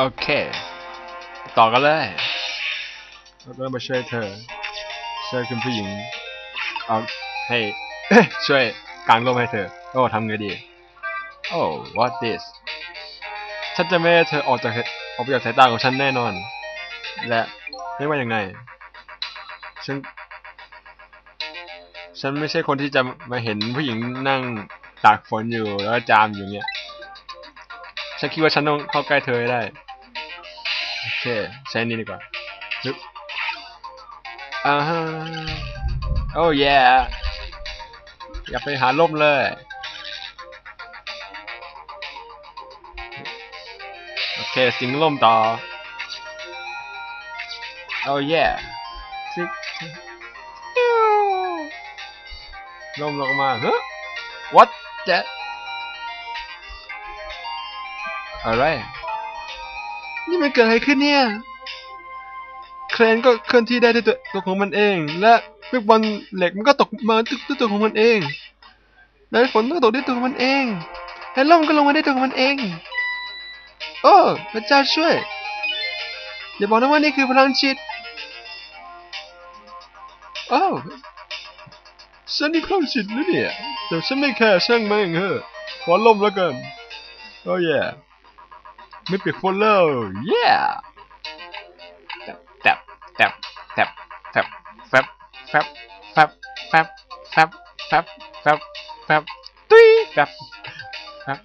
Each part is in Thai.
โอเค ต่อกันเลยเราก็มาช่วยเธอ ช่วยคุณผู้หญิง เอาให้ช่วยกางร่มให้เธอ โอ้ทำไงดี โอ้ what this ฉันจะไม่ให้เธอออกจากออกไปจากสายตาของฉันแน่นอน และไม่ว่ายังไง ฉัน ฉันไม่ใช่คนที่จะมาเห็นผู้หญิงนั่งตากฝนอยู่แล้วก็จามอยู่เงี้ยฉันคิดว่าฉันต้องเข้าใกล้เธอให้ได้โอเคใช้นนี้ดีกว่าฮึบอ่าฮะโอ้ยอย่าไปหาล่มเลยโอเคสิงล่มต่อโอ้ยซิกล่มลงมาฮะ what that อะไร นี่มันเกิดอะไรขึ้นเนี่ย เครนก็เคลื่อนที่ได้ด้วยตัวของมันเอง และลูกบอลเหล็กมันก็ตกมาด้วยตัวของมันเองและฝนก็ตกด้วยตัวของมันเองและลมก็ลงมาด้วยตัวของมันเอง โอ้พระเจ้าช่วยอย่าบอกนะว่านี่คือพลังจิตโอ้ฉันนี่พลังจิตหรือเนี่ยแต่ฉันไม่แคร์ช่างแม่งเหอะขอลมแล้วกันโอ้ย ไม่เปียกฝนแล้ว yeah แตบแตบแตบแตบแฟบแฟบแฟบแฟบแฟบแฟบแฟบแฟบตุ้ยแฟบแฟบ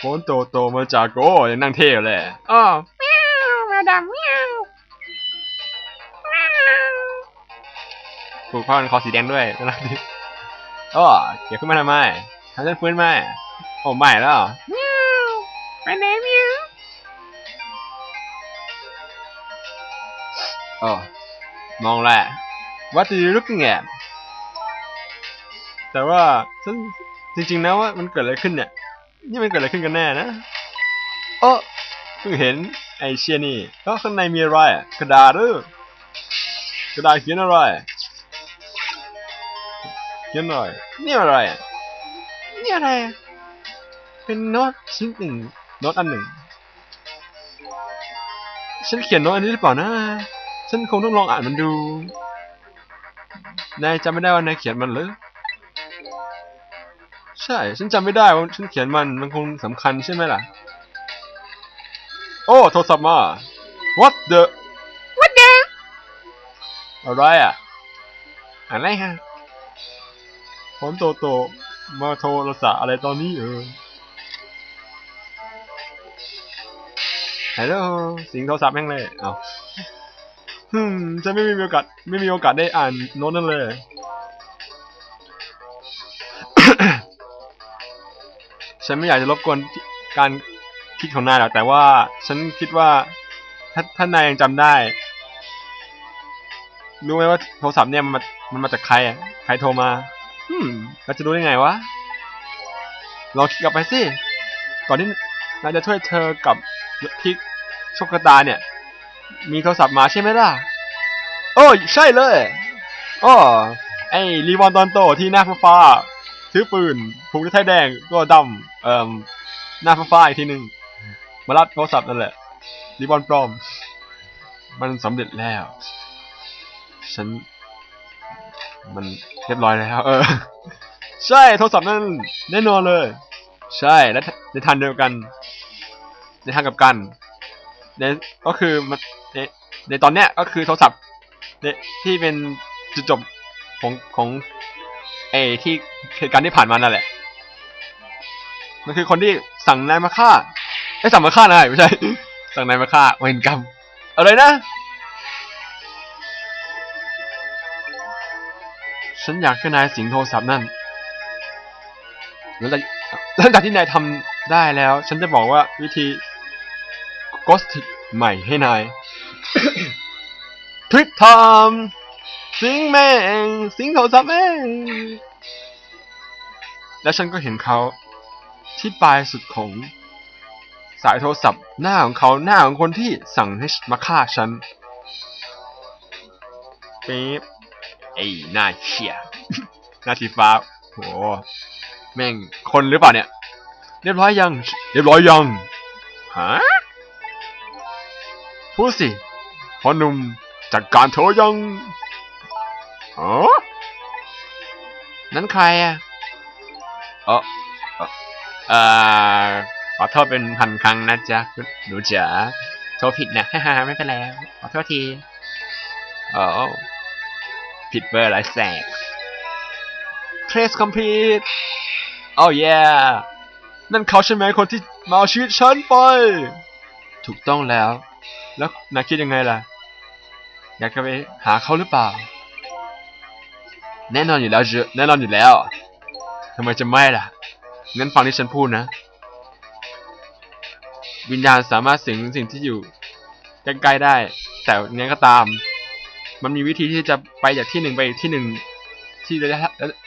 ฝนโตโตมาจากโอ้ยังนั่งเท่อยู่เลยอ๋อแมวแมวดำแมวแมวผูกผ้าพันคอสีแดงด้วยน่ารักดีอ๋อเกี่ยวขึ้นมาทำไมทำฉันฟื้นไหม โอ้ไม่แล้วแมวไปไหนแมวอ๋อมองแหละ What are you looking at แต่ว่าฉันจริงๆนะว่ามันเกิดอะไรขึ้นเนี่ย นี่มันเกิดอะไรขึ้นกันแน่นะเออเพิ่งเห็นไอเชียนี่แล้วข้างในมีอะไรอะกระดาษหรือกระดาษเขียนอะไรเขียนหน่อยนี่อะไรอะนี่อะไรอะ เป็นโน้ตชิ้นหนึ่งโน้ตอันหนึ่ง ฉันเขียนโน้ตอันนี้หรือเปล่านะ ฉันคงต้องลองอ่านมันดู นายจำไม่ได้ว่านายเขียนมันหรือใช่ ฉันจำไม่ได้ว่าฉันเขียนมัน มันคงสำคัญใช่ไหมล่ะ โอ้โทรศัพท์มา What the วัดเด้ออะไรอะ อะไรฮะฝนโตโตมาโทรศัพท์อะไรตอนนี้เออ ฮัลโหลสิงโทรศัพท์แม่งเลยเอาฮึมฉันไม่มีโอกาสไม่มีโอกาสได้อ่านโน้ตนั่นเลย ฉันไม่อยากจะรบกวนการคิดของนายหรอกแต่ว่า ฉันคิดว่าถ้าถ้านายยังจำได้ รู้ไหมว่าโทรศัพท์เนี่ยมันมามันมาจากใครอะใครโทรมาอืมเราจะรู้ได้ไงวะลองคิดกลับไปสิก่อนที่นายจะช่วยเธอกับพิก โชคตาเนี่ย มีโทรศัพท์มาใช่ไหมล่ะ โอ้ใช่เลยอ๋อไอ้รีวอนตอนโตที่หน้าฟ้าๆถือปืนผูกด้วยไทยแดงก็ดำเอ่อหน้าฟ้าๆอีกทีหนึ่งมารับโทรศัพท์นั่นแหละรีวอนปลอม มันสำเร็จแล้ว ฉัน มันเรียบร้อยแล้วเออ ใช่โทรศัพท์นั่นแน่นอนเลย ใช่และในทางเดียวกัน ในทางกับกัน ในก็คือมันในในตอนเนี้ยก็คือโทรศัพท์ในที่เป็นจุดจบของของไอที่เหตุการณ์ที่ผ่านมานั่นแหละ มันคือคนที่สั่งนายมาฆ่าไอ้สั่งมาฆ่านายไม่ใช่ สั่งนายมาฆ่าเวรกรรมอะไรนะ ฉันอยากให้นายสิงโทรศัพท์นั่นแล้วหลังหลังจากที่นายทำได้แล้ว ฉันจะบอกว่าวิธี g h o s t ใหม่ให้นายทริปไทม์สิงแม่งสิงโทรศัพท์แม่งแล้วฉันก็เห็นเขาที่ปลายสุดของสายโทรศัพท์หน้าของเขาหน้าของคนที่สั่งให้มาฆ่าฉันปี๊บไอ้หน้าเชี่ยหน้าสีฟ้าโหแม่งคนหรือเปล่าเนี่ย เรียบร้อยยัง เรียบร้อยยังฮะ พูดสิพ่อหนุ่มจัดการเธอยังอ๋อนั้นใครอะเออเอ่อเอ่อขอโทษเป็นพันครั้งนะจ๊ะคุณหนูจ๋าโทรผิดนะฮ่าๆไม่เป็นไรขอโทษทีโอ้ผิดเบอร์อะไรแสก Trace complete โอ้ yeah นั่นเขาใช่ไหมคนที่มาเอาชีวิตฉันไป ถูกต้องแล้ว แล้วนายคิดยังไงล่ะ อยากจะไปหาเขาหรือเปล่า แน่นอนอยู่แล้วเจแน่นอนอยู่แล้วทำไมจะไม่ล่ะงั้นฟังที่ฉันพูดนะ วิญญาณสามารถสิงสิ่งที่อยู่ใกล้ๆได้ แต่ยังไงก็ตาม มันมีวิธีที่จะไปจากที่หนึ่งไปอีกที่หนึ่งที่ระยะ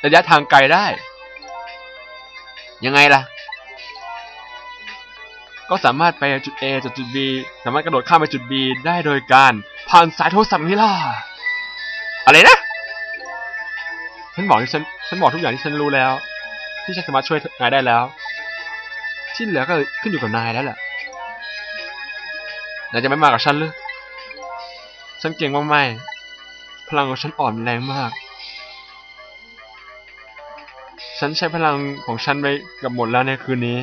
ระยะทางไกลได้ ยังไงล่ะ ก็สามารถไปจุด A จากจุด B สามารถกระโดดข้ามไปจุด B ได้โดยการผ่านสายโทรศัพท์นี่ล่ะ อะไรนะ ฉันบอกที่ฉัน ฉันบอกทุกอย่างที่ฉันรู้แล้ว ที่ฉันสามารถช่วยนายได้แล้ว ที่เหลือก็ขึ้นอยู่กับนายแล้วแหละ นายจะไม่มากับฉันหรือ ฉันเก่งว่าไม่ พลังของฉันอ่อนแรงมาก ฉันใช้พลังของฉันไปกับหมดแล้วในคืนนี้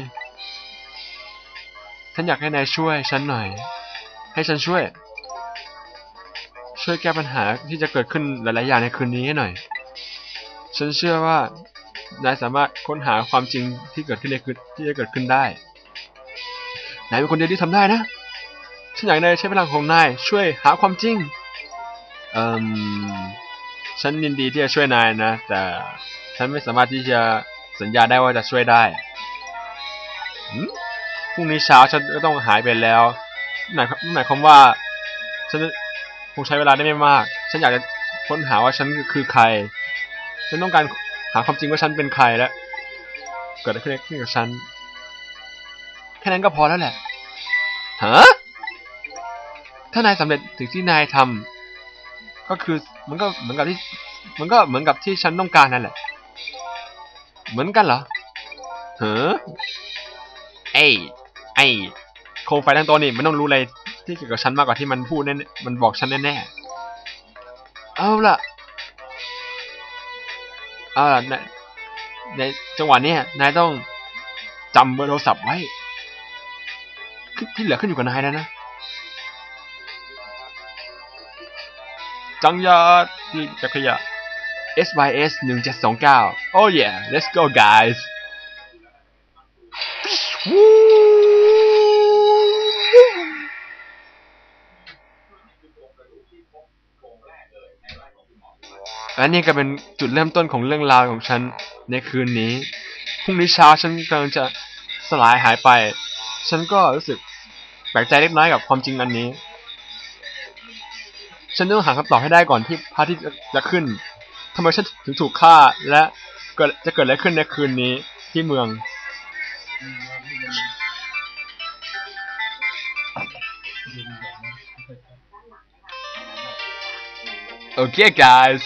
ฉันอยากให้นายช่วยฉันหน่อย ให้ฉันช่วย ช่วยแก้ปัญหาที่จะเกิดขึ้นหลาย ๆ อย่างในคืนนี้ให้หน่อย ฉันเชื่อว่านายสามารถค้นหาความจริงที่เกิดขึ้นในคืนที่จะเกิดขึ้นได้ นายเป็นคนเดียวที่ทำได้นะ ฉันอยากให้นายใช้พลังของนาย ช่วยหาความจริง เอ่มฉันยินดีที่จะช่วยนายนะ แต่ฉันไม่สามารถที่จะสัญญาได้ว่าจะช่วยได้หืม รุ่งนี้เช้าฉันก็ต้องหายไปแล้วหมายหมายความว่าฉันคงใช้เวลาได้ไม่มาก ฉันอยากจะค้นหาว่าฉันคือใคร ฉันต้องการหาความจริงว่าฉันเป็นใครและเกิดอะไรขึ้นกับฉัน แค่นั้นก็พอแล้วแหละฮะถ้านายสำเร็จถึงที่นายทำก็คือมันก็เหมือนกับที่ มันก็เหมือนกับที่ฉันต้องการนั่นแหละ เหมือนกันเหรอเฮ้อไอ้ ไอ้โคมไฟทั้งตัวนี่มันต้องรู้อะไรที่เกี่ยวกับฉันมากกว่าที่มันพูดแน่ๆมันบอกฉันแน่ๆเอาล่ะเอาล่ะในในจังหวะนี้นายต้องจำเบอร์โทรศัพท์ไว้คือที่เหลือขึ้นอยู่กับนายแล้วนะ จังยาที่จักรยา SYS 1729 Oh yeah let's go guys และนี่ก็เป็นจุดเริ่มต้นของเรื่องราวของฉันในคืนนี้ พรุ่งนี้เช้าฉันกำลังจะสลายหายไป ฉันก็รู้สึกแปลกใจเล็กน้อยกับความจริงอันนี้ ฉันต้องหาคำตอบให้ได้ก่อนที่พระอาทิตย์จะขึ้นทำไมฉันถึงถูกฆ่าและเกิดจะเกิดอะไรขึ้นในคืนนี้ที่เมือง Okay guys